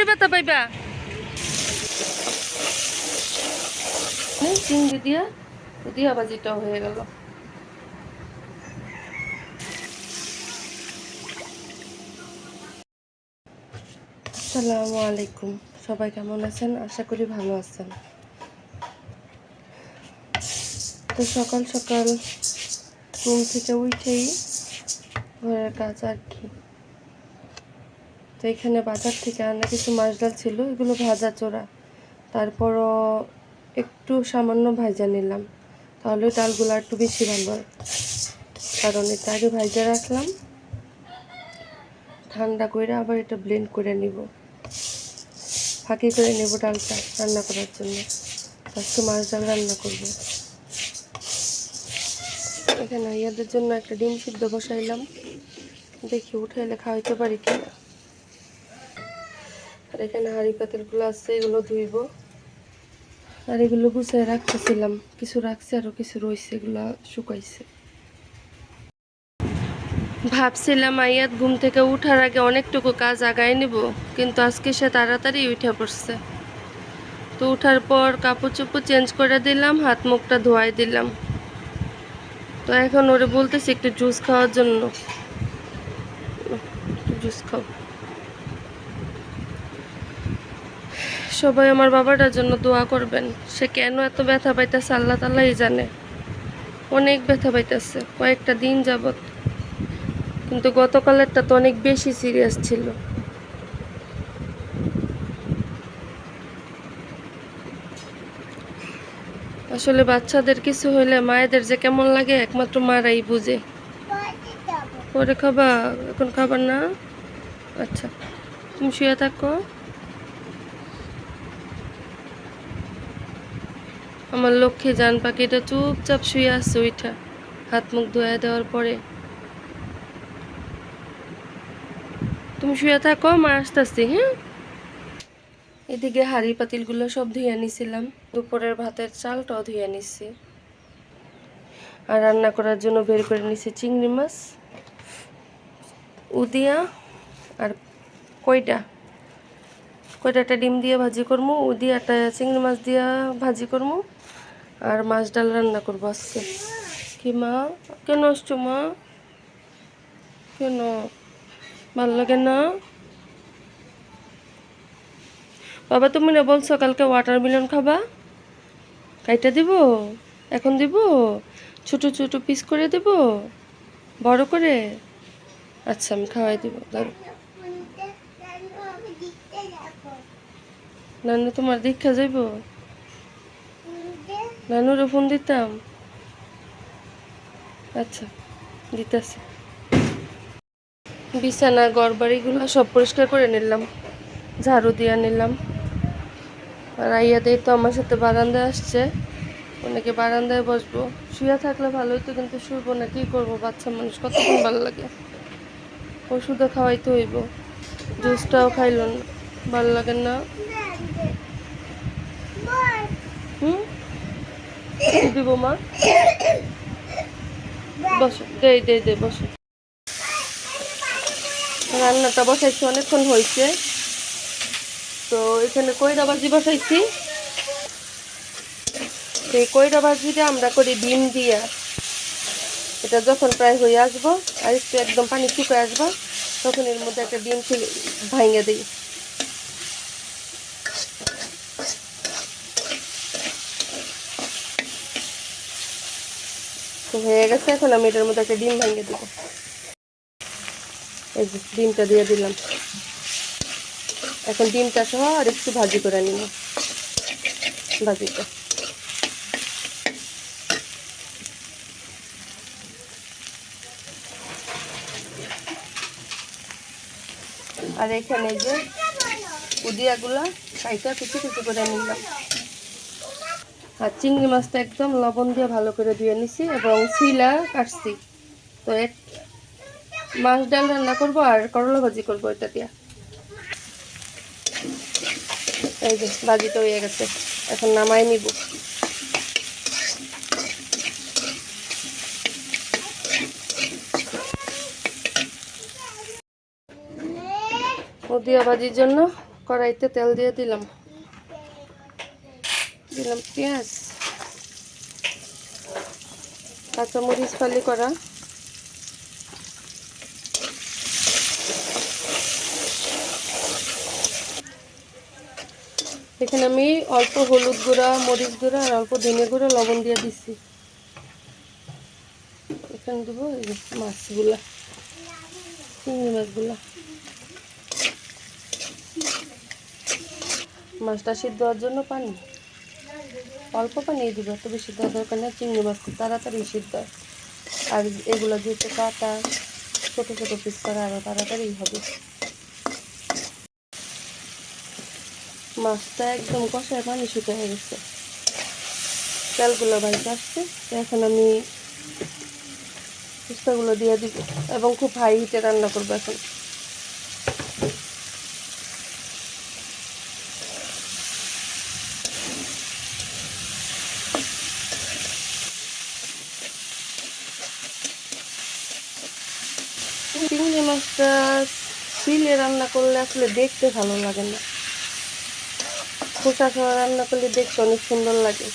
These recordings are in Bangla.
বড়ি পাতা পাইবা? এই চিংড়ি দিয়া দিয়া ভাজিটাও হয়ে গেল। আসসালামু আলাইকুম। সবাই কেমন আছেন? আশা করি ভালো আছেন। তো সকাল সকাল ঘুম থেকে উঠেই ঘরের কাজ আর কি তো এখানে বাজার থেকে আনা কিছু মাছ ডাল ছিল, এগুলো ভাজা চোরা। তারপরও একটু সামান্য ভাজা নিলাম। তাহলে ডালগুলো একটু বেশি ভালো হয়। কারণ এটা আগে ভাজা রাখলাম। ঠান্ডা করে আবার এটা ব্লেন্ড করে নিব। ফাঁকি করে নেব ডালটা রান্না করার জন্য। আজকে মাছ ডাল রান্না করব। এখানে ইয়াদের জন্য একটা ডিম সিদ্ধ বসাইলাম। দেখি উঠাইলে খাওয়াইতে পারি কি আর এখানে হাঁড়ি পাতিলগুলো আছে, এগুলো ধুইব। আর এগুলো গুছিয়ে রাখতেছিলাম, কিছু রাখছে আরও কিছু রয়েছে এগুলো শুকাইছে। ভাবছিলাম আইয়াত ঘুম থেকে উঠার আগে অনেকটুকু কাজ আগায় নিব, কিন্তু আজকে সে তাড়াতাড়ি উঠে পড়ছে। তো উঠার পর কাপড় চোপড় চেঞ্জ করে দিলাম, হাত মুখটা ধোয়াই দিলাম। তো এখন ওরে বলতেছি একটু জুস খাওয়ার জন্য। জুস খাও। সবাই আমার বাবাটার জন্য দোয়া করবেন। সে কেন এত ব্যথা পাইতেছে, আল্লাহ তাল্লাই জানে। অনেক ব্যথা পাইতেছে, কয়েকটা দিন যাবৎ। কিন্তু গতকালেরটা তো অনেক বেশি সিরিয়াস ছিল। আসলে বাচ্চাদের কিছু হইলে মায়েদের যে কেমন লাগে, একমাত্র মারাই বুঝে। পরে খাবা, এখন খাবার না? আচ্ছা তুমি শুয়ে থাকো। আমার লক্ষ্মী জান পাখিটা চুপচাপ শুয়ে আসছে ওইটা হাত মুখ ধোয়া দেওয়ার পরে। তুমি শুয়ে থাকো, মা আসতেছি হ্যাঁ? এদিকে হাঁড়ি পাতিলগুলো সব ধুয়ে নিছিলাম। দুপুরের ভাতের চালটাও ধুয়ে নিছি। আর রান্না করার জন্য বের করে নিছি চিংড়ি মাছ। উদিয়া আর কয়টা একটা ডিম দিয়ে ভাজি করব দিয়ে একটা চিংড়ি মাছ দিয়া ভাজি করব আর মাছ ডাল রান্না করব আজকে। কি মা? কেন আসছো মা? কেন? ভালো লাগে না? বাবা, তুমি না বলছো কালকে ওয়াটারমেলন খাবা? কাইটা দিব? এখন দিব? ছোট ছোট পিস করে দেব? বড় করে? আচ্ছা আমি খাওয়াই দিব। দাঁড়ো নানু, তোমার দীক্ষা যাইব? নানুরে ফোন দিতাম। আচ্ছা দিতেছি। বিছানা ঘর বাড়িগুলো সব পরিষ্কার করে নিলাম। ঝাড়ু দিয়ে নিলাম। আর আইয়াতেই তো আমার সাথে বারান্দায় আসছে। অনেকে বারান্দায় বসবো। শুয়ে থাকলে ভালো হতো কিন্তু শুইবো না, কি করব? বাচ্চা মানুষ কতক্ষণ ভালো লাগে? ওষুধও খাওয়াইতে হইব। জুসটাও খাইল না ভালো লাগে না। হুম? দিব মা। বসো দে দে দে বসো। রান্নাটা বসাইছি, অনেকক্ষণ হয়েছে তো এখানে কইরা ভাজি বসাইছি। সেই কইরা ভাজিটা আমরা করি ডিম দিয়া। এটা যখন প্রায় হয়ে আসব, আর একটু একদম পানি শুকিয়ে আসব। তখন এর মধ্যে একটা ডিম ভাঙে দিই। তো হয়ে গেছে, এখন আমি এটার মধ্যে একটা ডিম ভাঙে দেবো। এই যে, ডিমটা দিয়ে দিলাম। এখন ডিমটা সহ আর একটু ভাজি করে নিব ভাজিটা। আর এখানে যে উদিয়াগুলা কাইটা কিছু কিছু করে নিলাম। আর চিংড়ি মাছটা একদম লবণ দিয়ে ভালো করে ধুয়ে নিছি এবং শিলা কাটছি। তো এক মাছ ডাল রান্না করব আর করলা ভাজি করব এটা দিয়া। এই যে ভাজিটা হয়ে গেছে, এখন নামাই নিব। নদিয়া ভাজির জন্য কড়াইতে তেল দিয়ে দিলাম। দিলাম পেঁয়াজ, কাঁচামরিচ ফালি করা। এখানে আমি অল্প হলুদ গুঁড়া, মরিচ গুঁড়া আর অল্প ধনে গুঁড়া, লবণ দিয়ে দিচ্ছি এখানে দেবো মাছগুলা, চিংড়ি মাছগুলা। মাছটা সিদ্ধ হওয়ার জন্য পানি। অল্প পানি দিব এত বেশি দেওয়ার দরকার নেই। চিংড়ি মাছ খুব তাড়াতাড়ি সিদ্ধ হয়। আর এগুলো যেহেতু কাটা, ছোটো ছোটো পিস করা আরও তাড়াতাড়ি হবে। মাছটা একদম কষায় পানি শুকিয়ে গেছে। তেলগুলো বাড়িতে আসছে। এখন আমি ফুচকাগুলো দিয়ে দিব। এবং খুব হাই হিটে রান্না করব এখন। চিংড়ি মাছটা শিলে রান্না করলে আসলে দেখতে ভালো লাগে না। খোসা খাওয়া রান্না করলে দেখতে অনেক সুন্দর লাগে।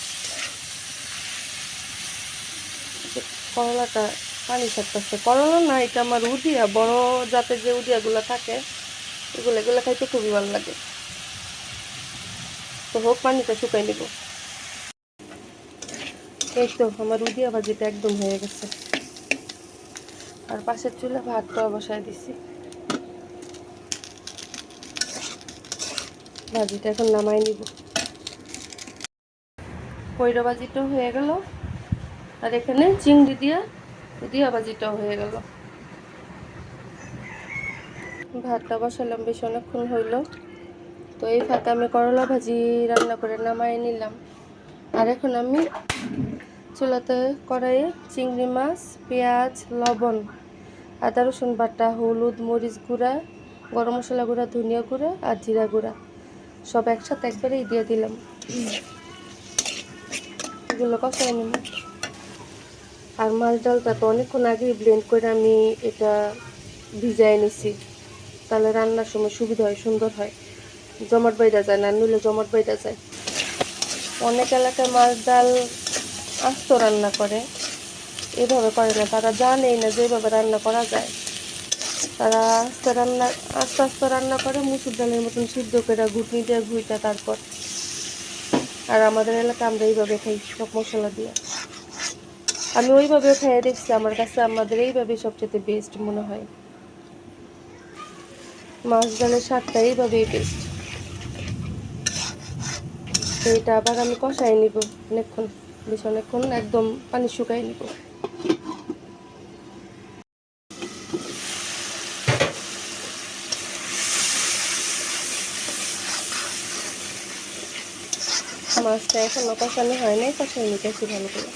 করলাটা পানি ছাড়তেছে। করলা না, এটা আমার উদিয়া, বড় জাতের যে উদিয়াগুলো থাকে, এগুলো এগুলো খাইতে খুবই ভালো লাগে। তো হোক, পানিটা শুকাই নিব। এই তো, আমার উদিয়া ভাজিটা একদম হয়ে গেছে। আর পাশের চুলে ভাতটাও বসায় দিছি। ভাজিটা এখন নামাই নিব। কইরা ভাজিটাও হয়ে গেল। আর এখানে চিংড়ি দিয়া দিয়া ভাজিটাও হয়ে গেল। ভাতটা বসালাম বেশ অনেকক্ষণ হইল। তো এই ফাঁকে আমি করলা ভাজি রান্না করে নামাই নিলাম। আর এখন আমি চুলাতে কড়াইয়ে চিংড়ি মাছ, পেঁয়াজ, লবণ, আদা, রসুন বাটা, হলুদ, মরিচ গুঁড়া, গরম মশলা গুঁড়া, ধনিয়া গুঁড়া আর জিরা গুঁড়া। সব একসাথে একবারেই দিয়ে দিলাম। এগুলো কষাই নিব। আর মাছ ডালটা তো অনেকক্ষণ আগেই ব্লেন্ড করে আমি এটা ভিজাই নিছি। তাহলে রান্নার সময় সুবিধা হয়, সুন্দর হয়। জমাট বাইটা যায় না নিলে জমাট বাইটা যায়। অনেক এলাকায় মাছ ডাল আস্ত রান্না করে। এভাবে করে না, তারা জানেই না যেভাবে রান্না করা যায়। তারা আস্তে রান্না, আস্তে আস্তে রান্না করে, মুসুর ডালের মতন সিদ্ধ করে ঘুটনি দিয়ে ঘুইটা তারপর। আর আমাদের এলাকা আমরা এইভাবে খাই, সব মশলা দিয়ে। আমি ওইভাবে খাইয়ে দেখছি, আমার কাছে আমাদের এইভাবে সবচেয়ে বেস্ট মনে হয়। মাছ ডালের স্বাদটা এইভাবেই বেস্ট এটা আবার আমি কষাই নিব অনেকক্ষণ। বেশ অনেকক্ষণ একদম পানি শুকাই নিব। মাছটা এখনও কষানো হয় নাই কষাই নিতেছি ভালো করে।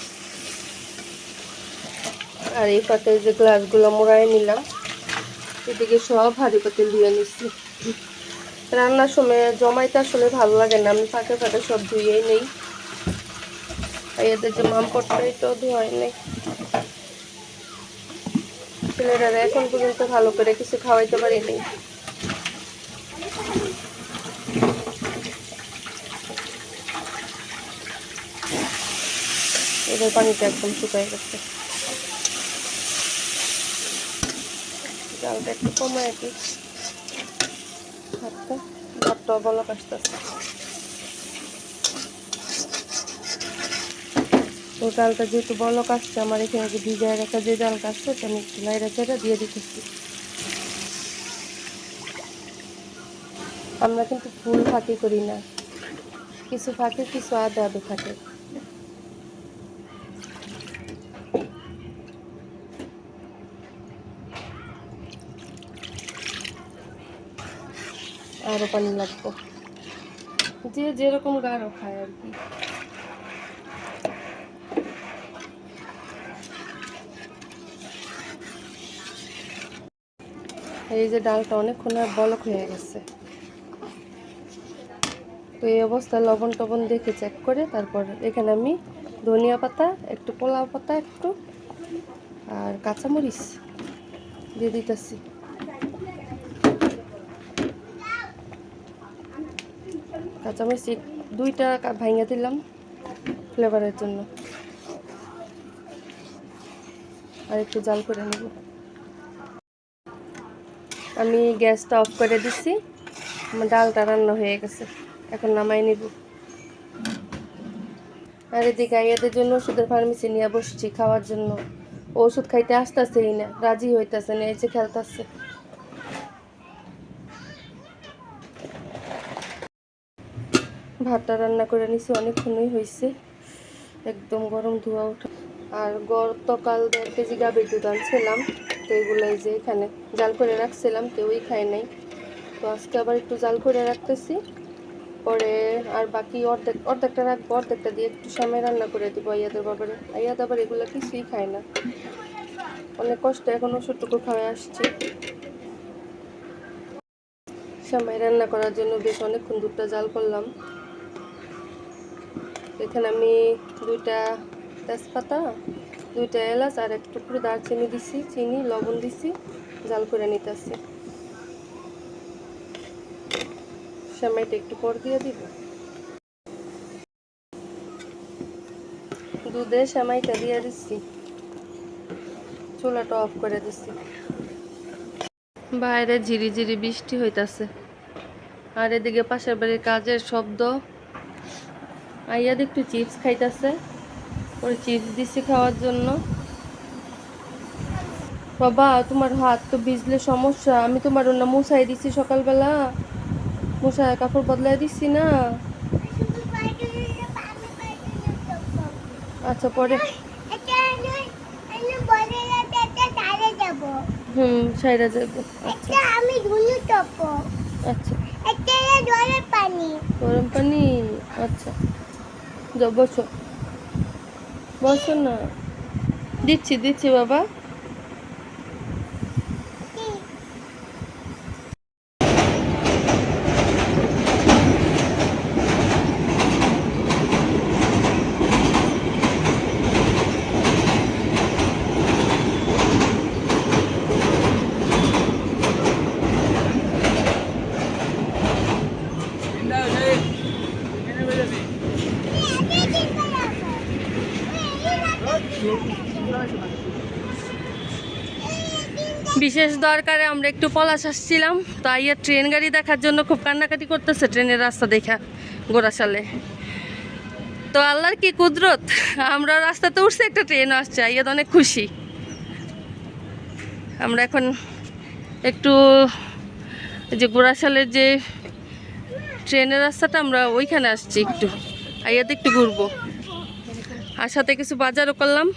আর এই পাতে যে গ্লাসগুলো মোড়াই নিলাম, এদিকে সব হাঁড়ি পাতিল ধুয়ে নিচ্ছি। রান্নার সময় জমাইতে আসলে ভালো লাগে না, আমি ফাঁকে ফাঁকে সব ধুয়েই নেই। এদের যে মামপটটা এটাও ধোয়াই নেই ছেলেরা এখন পর্যন্ত ভালো করে কিছু খাওয়াইতে পারিনি। এদের পানিটা একদম শুকাই গেছে। জালটা একটু কমায় দিই। ভাতটা ভাতটা বলক আসতেছে। তো ডালটা যেহেতু বলক আসছে আমার এখানে যে ভিজায় রাখা যে আসছে ওটা আমি একটু লাইরা চেরা দিয়ে দিতেছি। আমরা কিন্তু ফুল ফাঁকি করি না। কিছু ফাঁকে, কিছু আদা আদে থাকে আরও পানি লাগবে। যে যেরকম গাঢ় খায় আর কি। এই যে ডালটা অনেকক্ষণ বলক হয়ে গেছে। তো এই অবস্থায় লবণ টবণ দেখে চেক করে তারপর এখানে আমি ধনিয়া পাতা, একটু পোলাও পাতা, একটু আর কাঁচামরিচ দিয়ে দিতেছি। কাঁচামরিচ দুইটা ভাঙে দিলাম ফ্লেভারের জন্য। আর একটু জাল করে নেব। আমি গ্যাসটা অফ করে দিচ্ছি আমার ডালটা রান্না হয়ে গেছে। এখন নামাই নিব। আর এদিকে আইয়াদের জন্য ওষুধের ফার্মেসি নিয়ে বসছি খাওয়ার জন্য। ওষুধ খাইতে আসতেছেই না, রাজি হইতাছে না, এই যে খেলতেছে। ভাতটা রান্না করে নিছি, অনেকক্ষণই হয়েছে একদম গরম ধোয়া উঠে। আর গতকাল দেড় কেজি গাভীর দুধ আনছিলাম। তো এগুলো যে এখানে জাল করে রাখছিলাম, কেউই খায় নাই। তো আজকে আবার একটু জাল করে রাখতেছি। পরে আর বাকি অর্ধেক, অর্ধেকটা রাখব, অর্ধেকটা দিয়ে একটু সময় রান্না করে দিব আইয়াদের বাবারে। আইয়াদ আবার এগুলো কিছুই খায় না। অনেক কষ্ট এখন ওষুধটুকু খাওয়া আসছি। সময় রান্না করার জন্য বেশ অনেকক্ষণ দুধটা জাল করলাম। এখানে আমি দুইটা তেজপাতা দুইটা এলাচ আর এক টুকরো দারচিনি দিছি, চিনি, লবণ দিছি, জাল করে নিতেছি। সেমাইটা একটু পর দিয়ে দিব। দুধে সেমাইটা দিয়ে দিচ্ছি চুলাটা অফ করে দিচ্ছি বাইরে ঝিরি ঝিরি বৃষ্টি হইতাছে। আর এদিকে পাশের বাড়ির কাজের শব্দ। আইয়াদ একটু চিপস খাইতাছে। ওর চিপস দিছি খাওয়ার জন্য। বাবা তোমার হাত তো ভিজলে সমস্যা। আমি তোমার অন্য মশাই দিছি সকালবেলা। মশাই কাপড় বদলাই দিছি না। আচ্ছা পরে? হুম সাইরা যাব। আচ্ছা। আমি ধুনু টপো আচ্ছা। এটা জলের পানি। গরম পানি? আচ্ছা। যাও বসো। বসো না। দিচ্ছি দিচ্ছি বাবা। দরকারে আমরা একটু পলাশ আসছিলাম, তো আইয়া ট্রেন গাড়ি দেখার জন্য খুব কান্নাকাটি করতেছে ট্রেনের রাস্তা দেখা, গোড়াশালে। তো আল্লাহর কি কুদরত? আমরা রাস্তাতে উঠছে, একটা ট্রেন আসছে, আইয়া তো অনেক খুশি। আমরা এখন একটু যে গোড়াশালের যে ট্রেনের রাস্তাটা, আমরা ওইখানে আসছি একটু। আইয়াতে একটু ঘুরবো। আর সাথে কিছু বাজারও করলাম।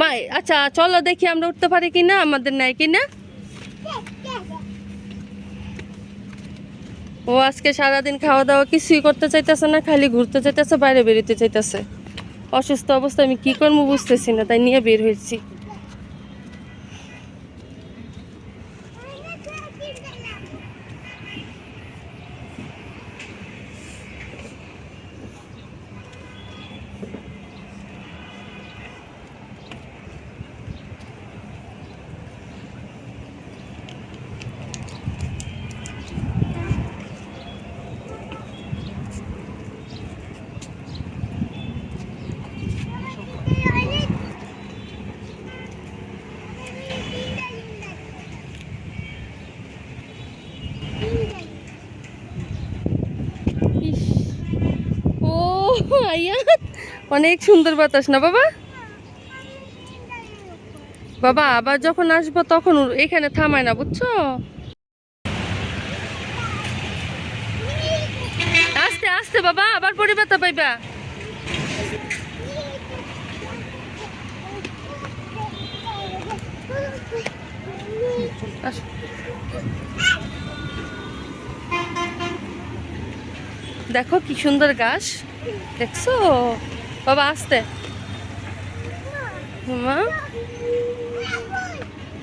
মা আচ্ছা চলো দেখি আমরা উঠতে পারি কিনা, আমাদের নেয় কিনা? ও আজকে সারাদিন খাওয়া দাওয়া কিছুই করতে চাইতেছে না, খালি ঘুরতে চাইতেছে, বাইরে বেরোতে চাইতেছে। অসুস্থ অবস্থা আমি কি করব বুঝতেছি না, তাই নিয়ে বের হয়েছি ইস, ও আইয়া অনেক সুন্দর বাতাস না বাবা? বাবা, আবার যখন আসব তখন এখানে থামায় না, বুঝছ? আস্তে আস্তে বাবা, আবার পরি ব্যথা পাইবা দেখো কি সুন্দর গাছ, দেখছ? বাবা আসতে। মা?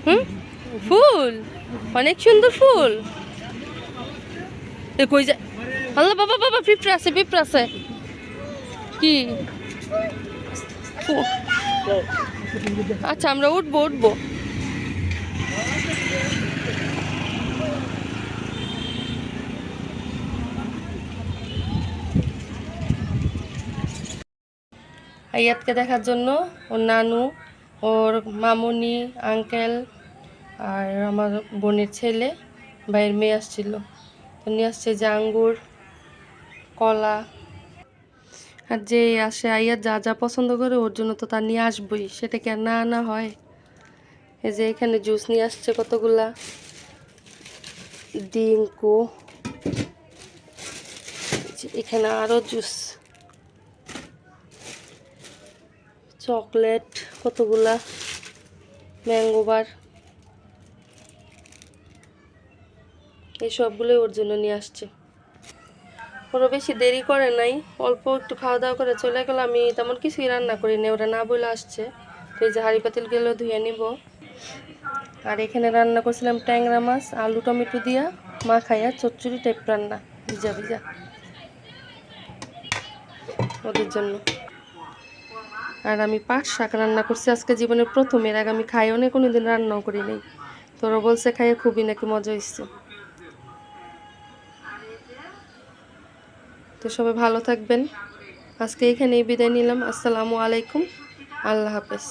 হুম? ফুল? অনেক সুন্দর ফুল। এ কই আল্লাহ বাবা বাবা পিঁপড়া আছে পিঁপড়া আছে। কি। আচ্ছা আমরা উঠবো উঠবো। আয়াতকে দেখার জন্য ওর নানু, ওর মামুনি, আঙ্কেল আর আমার বোনের ছেলে, ভাইয়ের মেয়ে আসছিল। তো নিয়ে আসছে যে আঙ্গুর, কলা। আর যে আসে আইয়ার যা যা পছন্দ করে ওর জন্য তো তা নিয়ে আসবই, সেটা কি আর না আনা হয়? এই যে এখানে জুস নিয়ে আসছে কতগুলা? ডিঙ্কু। এখানে আরও জুস। চকলেট, কতগুলা? Mango bar. এই সবগুলোই ওর জন্য নিয়ে আসছে। ওরা বেশি দেরি করে নাই, অল্প একটু খাওয়া দাওয়া করে চলে গেল। আমি তেমন কিছুই রান্না করি না ওরা না বলে আসছে। তো এই যে হাঁড়ি পাতিল গেলেও ধুয়ে নিব। আর এখানে রান্না করছিলাম ট্যাংরা মাছ, আলু, টমেটো দিয়া, মাখাইয়া চচ্চড়ি টাইপ রান্না, ভিজা ভিজা। ওদের জন্য। আর আমি পাট শাক রান্না করছি। আজকে জীবনের প্রথম, এর আগে আমি খাইও না কোনোদিন রান্নাও করি নাই। তোরা বলছে খাইয়ে খুবই নাকি মজা হয়েছে তো সবাই ভালো থাকবেন। আজকে এখানেই বিদায় নিলাম। আসসালামু আলাইকুম। আল্লাহ হাফেজ।